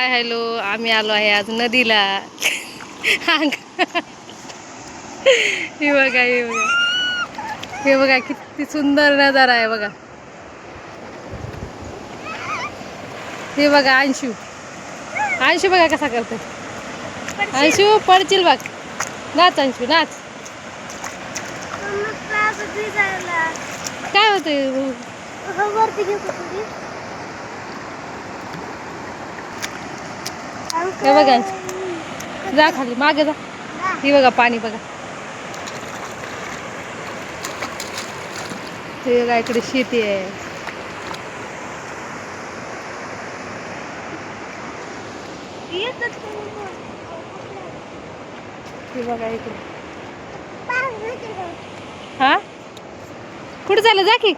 Hi hello. आम्ही आलो आहे आज नदीला. हे बघा हे बघा. हे बघा किती सुंदर नजारा आहे बघा. हे बघा अंशू. अंशू बघा कसा करते अंशू पडशील बघ. नाच अंशू नाच. काय होतंय? हे बघा. जा खाली मागे जा. ही बघा पाणी बघा. हे बघा इकडे शेती आहे. बघा इकडे. हा? कुठे चाललं? जा की.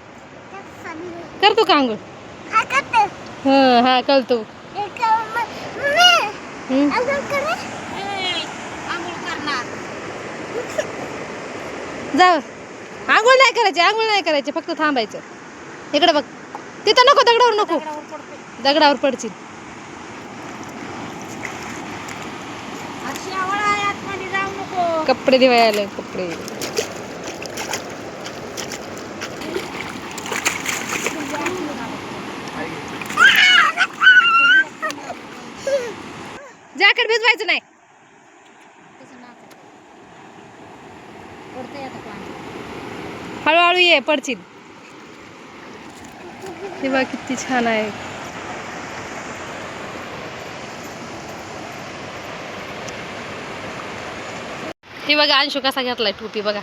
करतो का आंघोळ हा हा करतो हम्म. जा आंघोळ नाही करायची आंघोळ नाही करायची फक्त थांबायचं. इकडे बघ. तिथं नको दगडावर नको. दगडावर पडशील. कपडे दिवायला कपडे. जॅकेट भिजवायचं नाही. हळूहळू ये पडशील. हे बघ किती छान आहे. हे बघा अंशू कसा घेतलाय टोपी बघा?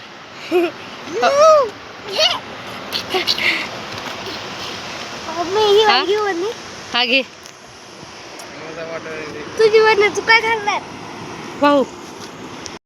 हा घे. तुझी वडणं तू काय घालणार भाऊ